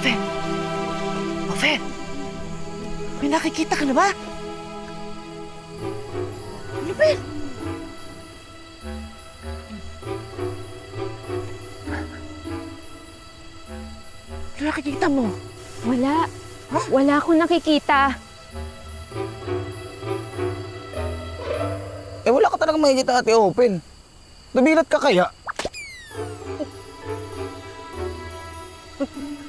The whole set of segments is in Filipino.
Ofen! May nakikita ka na ba? Lupin! Ano nakikita mo? Wala. Wala akong nakikita. Eh wala ka talagang makikita ate open. Nabilat ka kaya?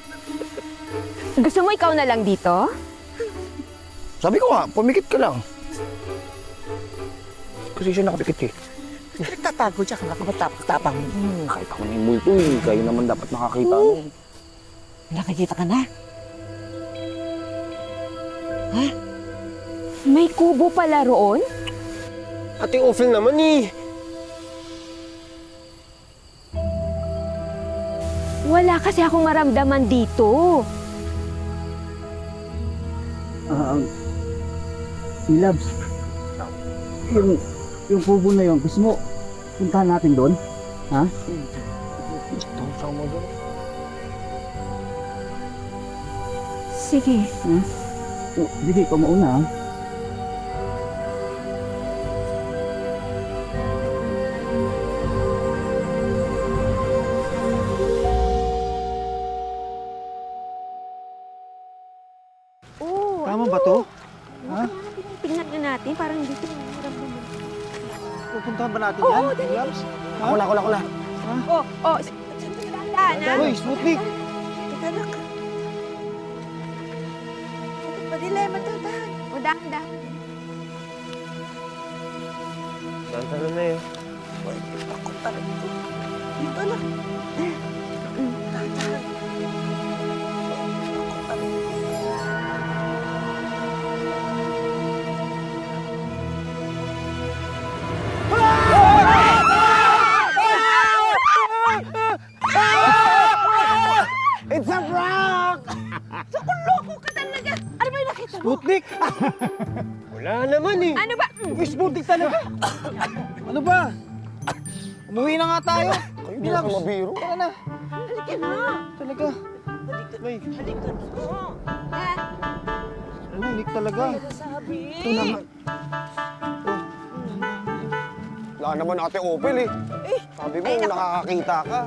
Gusto mo ikaw na lang dito? Sabi ko nga, pumikit ka lang. Kasi siya nakapikit eh. Nagtatago ka nakapatapang-tapang. Hmm, kahit ako na yung multo eh. Kayo naman dapat nakakita nun. Nakikita ka na? May kubo pala roon? Ate Ophel naman eh. Wala kasi akong maramdaman dito. Ah, si Labs. Yung, yung kubo na yun, gusto mo puntahan natin doon? Ha? Tungsa mo doon. Sige. O, sige, ikaw mauna ha. Oo. Tama ba to? Ha? Tingnan nga natin, parang hindi ko maramdaman. Pupuntahan ba natin Oo, yan? dali. Labs? Ako na, ako na, ako na. Oh, oh, s- dahan ha? Uy, Sputnik! Teka na ka. Padilema to, dahan. O, dahan, dahan. Nantano na eh. Uy, ako talaga. Dito na. Ano ba yung nakita mo? Sputnik! Wala naman eh. Ano ba? Uy, Sputnik talaga! ano ba? Umuwi na nga tayo. Kayo di na mabiro. Tara na. Halika na. Talaga. Halika. May, Halika na. Sputnik talaga. Sabi. Ito naman. wala naman ate Ophel eh. Sabi mo, nakakakita ka.